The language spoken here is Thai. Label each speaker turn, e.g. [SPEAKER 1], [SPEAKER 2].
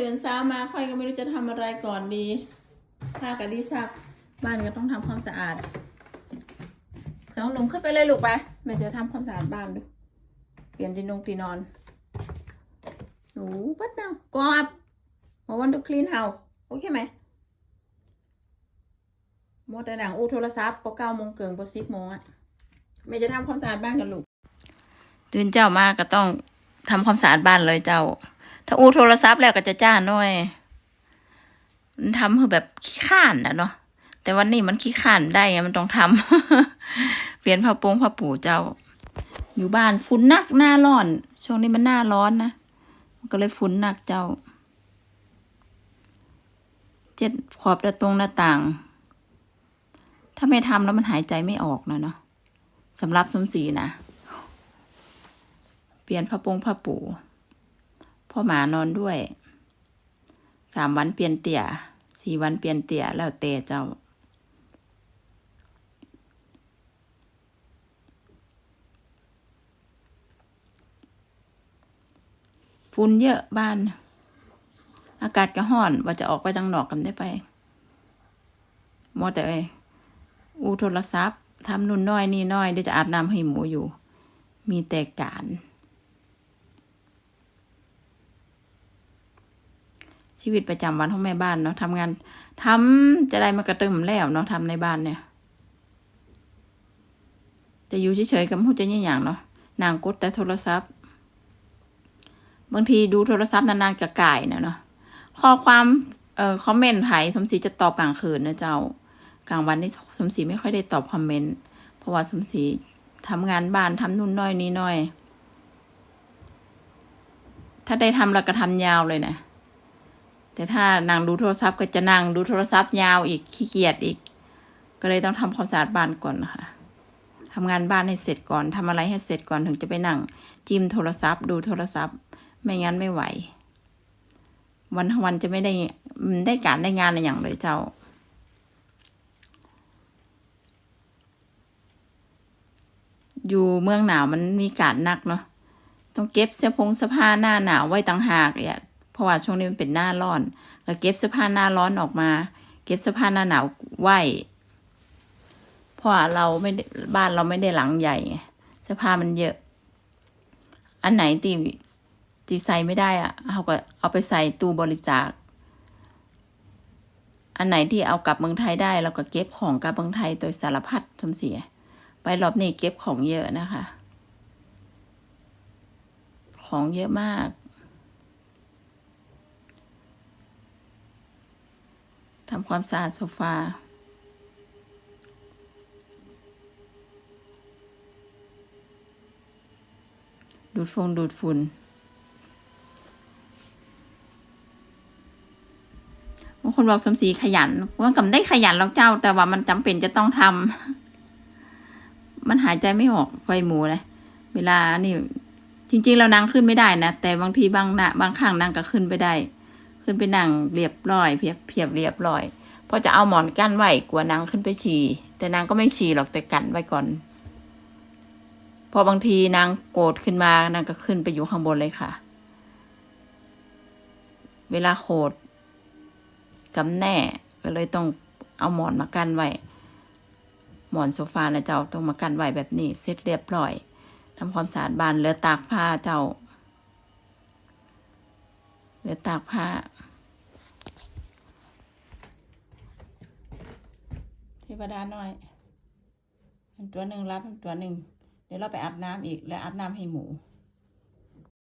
[SPEAKER 1] ตื่นเช้ามาค่อยก็ไม่รู้จะทำอะไรก่อนดีผ้ากับดีซักบ้านก็ต้องทำความสะอาดสองหนุ่มขึ้นไปเลยลูกไปแม่จะทำความสะอาดบ้านดู เปลี่ยนที่นงที่นอนหนูปัด now go up I want to clean house โอเคไหมมดแต่หนังอู้โทรศัพท์พอเก้าโมงเกินพอสิบโมงอะแม่จะทำความสะอาดบ้านกันลูกตื่นเจ้ามาก็ต้องทำความสะอาดบ้านเลยเจ้า ถ้าอู้โทรศัพท์แล้วก็จะจ้าหน่อยมันทำคือแบบขี้ข้านนะเนาะแต่วันนี้มันขี้ข้านได้ไงมันต้องทำ เปลี่ยนผ้าโปงผ้าปูเจ้า อยู่บ้านฝุ่นหนักหน้าร้อน ช่วงนี้มันหน้าร้อนนะมันก็เลยฝุ่นหนักเจ้า เจ็ดขอบต่ตรงหน้าต่าง ถ้าไม่ทำแล้วมันหายใจไม่ออกนะเนาะสำหรับสมศรีนะ เปลี่ยนผ้าโปงผ้าปู พ่อหมานอนด้วย สามวันเปลี่ยนเตี่ยสี่วันเปลี่ยนเตี่ยแล้วเตเจ้า ฝุ่นเยอะบ้าน อากาศก็ห้อนว่าจะออกไปดังหนอกกันได้ไปมอแต่เอ้ยอูโทรศัพท์ทำนุ่นน้อยนี่น้อยเดี๋ยวจะอาบน้ำให้หมูอยู่ มีแต่การ ชีวิตประจำวันของแม่บ้านเนาะทำงานทำจะได้มากระตึมแล้วเนาะทำในบ้านเนี่ย จะอยู่เฉยๆกับหูจะยี่อย่างเนาะนางกดแต่โทรศัพท์ บางทีดูโทรศัพท์นานๆกับก่ายนะเนาะข้อความเอ่อคอมเมนต์ไผสมศรีจะตอบกลางคืนนะเจ้ากลางวันนี่สมศรีไม่ค่อยได้ตอบคอมเมนต์เพราะว่าสมศรีทำงานบ้านทำนู่นน้อยนี่น้อย ถ้าได้ทำเราก็ทำยาวเลยนะ แต่ถ้านางดูโทรศัพท์ก็จะนั่งดูโทรศัพท์ยาวอีกขี้เกียจอีก ก็เลยต้องทำความสะอาดบ้านก่อนนะคะทำงานบ้านให้เสร็จก่อนทำอะไรให้เสร็จก่อนถึงจะไปนั่ง จิ้มโทรศัพท์ดูโทรศัพท์ ไม่งั้นไม่ไหว วันทั้งวันจะไม่ได้ได้การได้งานอะไรอย่างเลยเจ้า อยู่เมืองหนาวมันมีการหนักเนาะต้องเก็บเสื้อผงเสื้อผ้าหน้าหนาวไว้ต่างหากเนี่ย ราะว่าช่วงนี้มันเป็นหน้าร้อนก็เก็บเสื้อผ้าหน้าร้อนออกมา เก็บเสื้อผ้าหน้าหนาวไว้เพราะว่าเราไม่ไบ้านเราไม่ได้หลังใหญ่เสื้อผ้ามันเยอะ อันไหนตีตีใส่ไม่ได้อะเขาก็เอาไปใส่ตู้บริจาค อันไหนที่เอากลับเมืองไทยได้เราก็เก็บของกลับเมืองไทยโดยสารพัดทมเสีย ไปรอบนี้เก็บของเยอะนะคะ ของเยอะมาก ทำความสะอาดโซฟา ดูดฟงดูดฝุ่น บางคนบอกสมศรีขยัน ว่ากับได้ขยันแล้วเจ้า แต่ว่ามันจำเป็นจะต้องทำ มันหายใจไม่ออกไฟหมูเลย เวลานี่จริง ๆ เรานั่งขึ้นไม่ได้นะ แต่บางทีบางนะบางข้างนั่งก็ขึ้นไปได้ ขึ้นไปนั่งเรียบร้อยเพียบเพียบเรียบร้อยพราะจะเอาหมอนกั้นไว้กลัวนางขึ้นไปฉี่แต่นางก็ไม่ฉี่หรอกแต่กันไว้ก่อน พอบางทีนางโกรธขึ้นมานางก็ขึ้นไปอยู่ข้างบนเลยค่ะ เวลาโขดกำแน่ก็เลยต้องเอาหมอนมากั้นไว้หมอนโซฟานะเจ้าต้องมากั้นไว้แบบนี้เสร็จเรียบร้อยทำความสะอาดบ้านเลือตากผ้าเจ้า เดี๋ยวตากผ้า เทวดาน้อยตัวหนึ่งรับตัวหนึ่ง เดี๋ยวเราไปอาบน้ำอีก แล้วอาบน้ำให้หมู